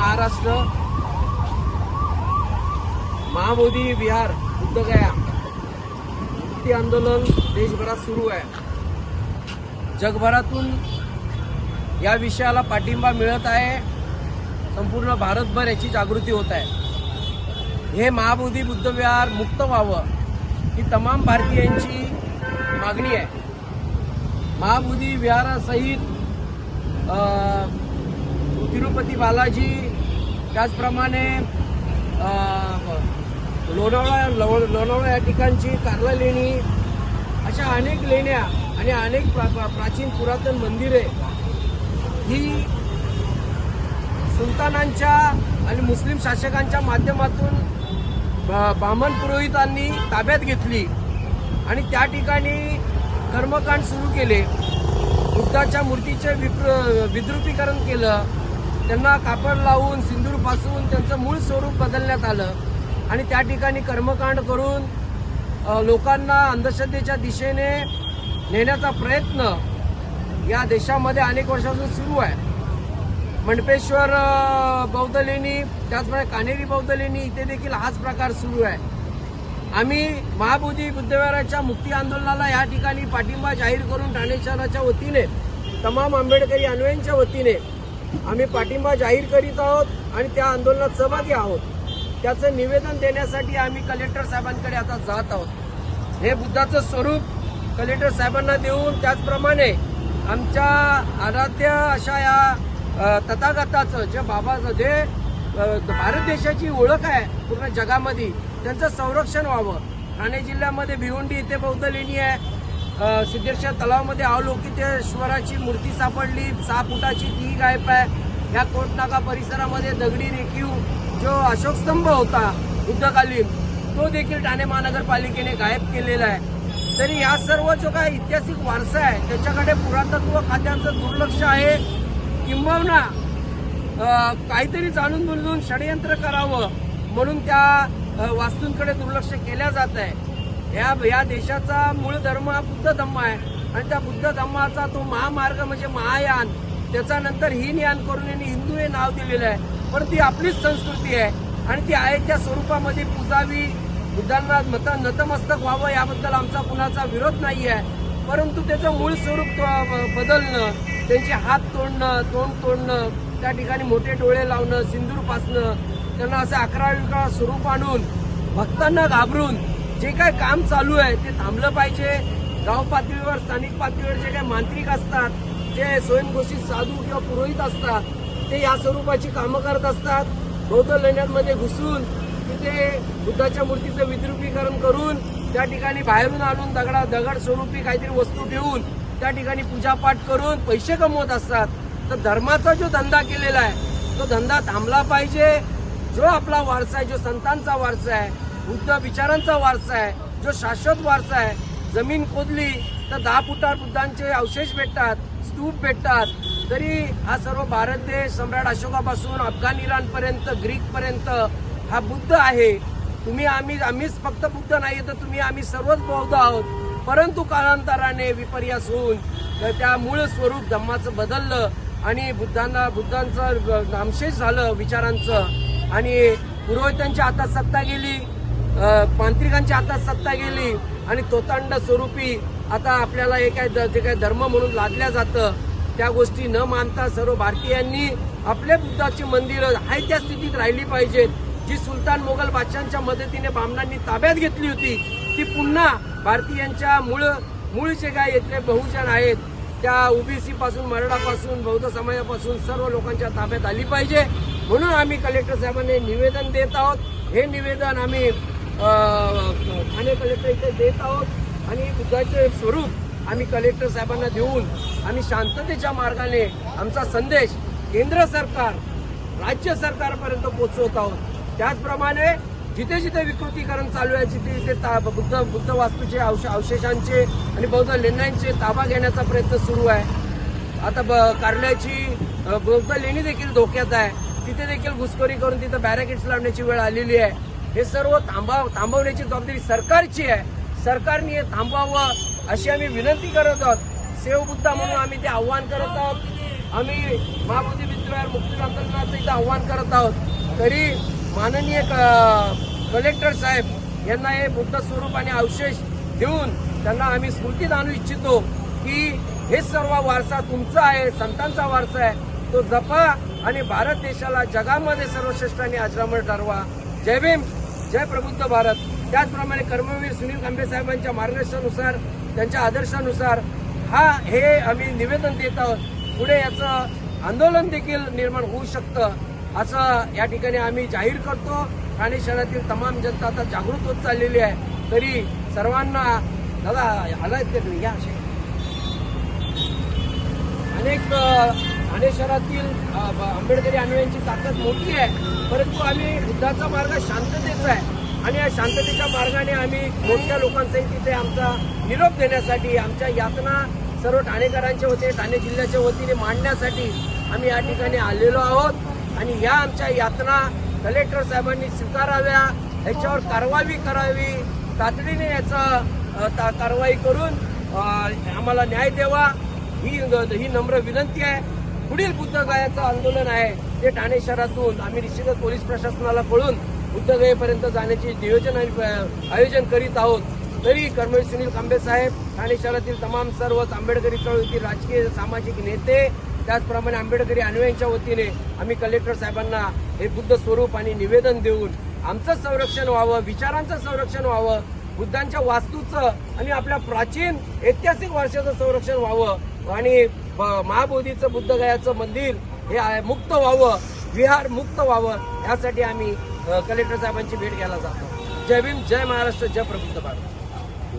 महाराष्ट्र. महाबोधी विहार बुद्धगया मुक्ती आंदोलन देशभरात सुरू आहे. जगभरातून या विषयाला पाठिंबा मिळत आहे. संपूर्ण भारतभर याची जागृती होत आहे. हे महाबोधी बुद्ध विहार मुक्त व्हावं ही तमाम भारतीयांची मागणी आहे. महाबोधी विहारासहित तिरुपती बालाजी त्याचप्रमाणे लोणावळा लो- लोणावळा या ठिकाणची कार्ला लेणी अशा अनेक लेण्या आणि अनेक प्रा प्रा- प्राचीन पुरातन मंदिरे ही सुलतानांच्या आणि मुस्लिम शासकांच्या माध्यमातून ब- ब्राह्मण पुरोहितांनी ताब्यात घेतली आणि त्या ठिकाणी कर्मकांड सुरू केले. बुद्धाच्या मूर्तीचे विप्र विद्रुपीकरण केलं. त्यांना कापड लावून सिंदूरपासून त्यांचं मूळ स्वरूप बदलण्यात आलं. आणि त्या ठिकाणी कर्मकांड करून लोकांना अंधश्रद्धेच्या दिशेने नेण्याचा प्रयत्न या देशामध्ये अनेक वर्षापासून सुरू आहे. मंडपेश्वर बौद्धलेणी बौद्ध लेणी त्याचप्रमाणे कानेरी बौद्ध लेणी इथे देखील हाच प्रकार सुरू आहे. आम्ही महाबोधी बुद्धविहाराच्या मुक्ती आंदोलनाला या ठिकाणी पाठिंबा जाहीर करून ठाणे शहराच्या वतीने तमाम आंबेडकरी अन्वयांच्या वतीने आम्ही पाठिंबा जाहीर करीत आहोत आणि त्या आंदोलनात सहभागी आहोत. त्याचं निवेदन देण्यासाठी आम्ही कलेक्टर साहेबांकडे आता जात आहोत. हे बुद्धाचं स्वरूप कलेक्टर साहेबांना देऊन त्याचप्रमाणे आमच्या आराध्य अशा या तथागताचं जे बाबाचं जे भारत देशाची ओळख आहे पूर्ण जगामध्ये त्यांचं संरक्षण व्हावं. ठाणे जिल्ह्यामध्ये भिवंडी इथे बौद्ध लेणी आहे. सिद्धेश्वर तलावामध्ये अवलोकितेश्वराची मूर्ती सापडली. सहा फुटाची ती गायब आहे. ह्या कोटनाका परिसरामध्ये दगडी रेखीव जो अशोक स्तंभ होता युद्धकालीन तो देखील ठाणे महानगरपालिकेने गायब केलेला आहे. तरी या सर्व जो काय ऐतिहासिक वारसा आहे त्याच्याकडे पुरातत्व खात्याचं दुर्लक्ष आहे. किंबहुना काहीतरी जाणून बुजून षडयंत्र करावं म्हणून त्या वास्तूंकडे दुर्लक्ष केल्या जात आहे. या या देशाचा मूळ धर्म हा बुद्ध धम्म आहे. आणि त्या बुद्ध धम्माचा तो महामार्ग म्हणजे महायान. त्याचा नंतर हीन यान करून यांनी हिंदू हे नाव दिलेलं आहे. पण ती आपलीच संस्कृती आहे. आणि ती आहे त्या स्वरूपामध्ये पूजावी बुद्धांना मत नतमस्तक व्हावं याबद्दल आमचा कुणाचा विरोध नाही आहे. परंतु त्याचं मूळ स्वरूप बदलणं त्यांचे हात तोडणं तोंड तोडणं त्या ठिकाणी मोठे डोळे लावणं सिंदूर पासणं त्यांना असं अकरा स्वरूप आणून भक्तांना घाबरून जे काय काम चालू आहे ते थांबलं पाहिजे. गाव पातळीवर स्थानिक पातळीवर जे काही मांत्रिक असतात जे स्वयंघोषित साधू किंवा पुरोहित असतात ते या स्वरूपाची कामं करत असतात. बौद्ध लेण्यांमध्ये घुसून तिथे बुद्धाच्या मूर्तीचं विद्रुपीकरण करून त्या ठिकाणी बाहेरून आणून दगडा दगड स्वरूपी काहीतरी वस्तू ठेवून त्या ठिकाणी पूजापाठ करून पैसे कमवत असतात. तर धर्माचा जो धंदा केलेला आहे तो धंदा थांबला पाहिजे. जो आपला वारसा आहे जो संतांचा वारसा आहे बुद्ध विचारांचा वारसा आहे जो शाश्वत वारसा आहे. जमीन खोदली तर दहा फुटावर बुद्धांचे अवशेष भेटतात स्तूप भेटतात. तरी हा सर्व भारत देश सम्राट अशोकापासून अफगाण इराणपर्यंत ग्रीकपर्यंत हा बुद्ध आहे. तुम्ही आम्ही आम्हीच फक्त बुद्ध नाही तर तुम्ही आम्ही सर्वच बौद्ध आहोत. परंतु कालांतराने विपर्यास होऊन त्या मूळ स्वरूप धम्माचं बदललं आणि बुद्धांना बुद्धांचं नामशेष झालं विचारांचं. आणि पुरोहितांची आता सत्ता गेली. मांत्रिकांच्या हातात सत्ता गेली आणि तोतांड स्वरूपी आता आपल्याला हे काय जे काय धर्म म्हणून लादल्या जातं त्या गोष्टी न मानता सर्व भारतीयांनी आपल्या बुद्धाची मंदिरं हाय त्या स्थितीत राहिली पाहिजेत. जी सुलतान मोगल बादशांच्या मदतीने बामणांनी ताब्यात घेतली होती ती पुन्हा भारतीयांच्या मूळ मूळ जे काय येथले बहुजन आहेत त्या ओबीसी पासून मराठापासून बौद्ध समाजापासून सर्व लोकांच्या ताब्यात आली पाहिजे. म्हणून आम्ही कलेक्टर साहेबांनी निवेदन देत आहोत. हे निवेदन आम्ही ठाणे कलेक्टर इथे देत आहोत. आणि बुद्धाचे स्वरूप आम्ही कलेक्टर साहेबांना देऊन आम्ही शांततेच्या मार्गाने आमचा संदेश केंद्र सरकार राज्य सरकारपर्यंत पोहोचवत आहोत. त्याचप्रमाणे जिथे जिथे विकृतीकरण चालू आहे जिथे जिथे ता- बुद्ध बुद्ध वास्तूचे अवश- अवशेषांचे आणि बौद्ध लेण्यांचे ताबा घेण्याचा प्रयत्न सुरू आहे. आता ब कारल्याची बौद्ध लेणी देखील धोक्यात आहे. तिथे देखील घुसखोरी करून तिथं बॅरिकेड्स लावण्याची वेळ आलेली आहे. हे सर्व थांबाव थांबवण्याची जबाबदारी सरकारची आहे. सरकारने हे थांबवावं अशी आम्ही विनंती करत आहोत. सेव बुद्धा म्हणून आम्ही ते आव्हान करत आहोत. आम्ही महाबोधी विहार मुक्ती आंदोलनाचं इथं आव्हान करत आहोत. तरी माननीय क- कलेक्टर साहेब यांना हे बुद्ध स्वरूप आणि अवशेष देऊन त्यांना आम्ही स्मृतीत आणू इच्छितो की हे सर्व वारसा तुमचा आहे संतांचा वारसा आहे. तो जपा आणि भारत देशाला जगामध्ये सर्वश्रेष्ठ आणि अजरामर ठरवा. जय भीम! जय प्रबुद्ध भारत. त्याचप्रमाणे कर्मवीर सुनील कांबे साहेबांच्या मार्गदर्शनानुसार त्यांच्या आदर्शानुसार हा हे आम्ही निवेदन देत आहोत. पुढे याचं आंदोलन देखील निर्माण होऊ शकतं असं या ठिकाणी आम्ही जाहीर करतो. ठाणे शहरातील तमाम जनता आता जागृत होत चाललेली आहे. तरी सर्वांना दादा आला का तुम्ही? या असे अनेक ठाणे शहरातील आंबेडकरी अनुयायांची ताकद मोठी आहे. परंतु आम्ही युद्धाचा मार्ग शांततेचा आहे. आणि या शांततेच्या मार्गाने आम्ही मोठ्या लोकांचाही तिथे आमचा निरोप देण्यासाठी आमच्या यातना सर्व ठाणेकरांचे होते ठाणे जिल्ह्याच्या वतीने मांडण्यासाठी आम्ही या ठिकाणी आलेलो आहोत. आणि या आमच्या यातना कलेक्टर साहेबांनी स्वीकाराव्या ह्याच्यावर कारवाई करावी तातडीने याचा ता- कारवाई करून आम्हाला न्याय द्यावा. ही ही नम्र विनंती आहे. पुढील बुद्धगयाचं आंदोलन आहे ते ठाणे शहरातून आम्ही निश्चितच पोलीस प्रशासनाला कळून बुद्धगयेपर्यंत जाण्याचे नियोजन आयोजन करीत आहोत. तरी कर्मवीर सुनील कांबे साहेब ठाणे शहरातील तमाम सर्वच आंबेडकरी चळवळीतील राजकीय सामाजिक नेते त्याचप्रमाणे आंबेडकरी अनुयायांच्या वतीने आम्ही कलेक्टर साहेबांना हे बुद्ध स्वरूप आणि निवेदन देऊन आमचं संरक्षण व्हावं विचारांचं संरक्षण व्हावं बुद्धांच्या वास्तूचं आणि आपल्या प्राचीन ऐतिहासिक वारशाचं संरक्षण व्हावं आणि महाबोधीचं बुद्धगयाचं मंदिर हे आहे- मुक्त व्हावं विहार मुक्त व्हावं यासाठी आम्ही कलेक्टर साहेबांची भेट घ्यायला जातो. जय भीम जय महाराष्ट्र जय प्रबुद्ध भारत.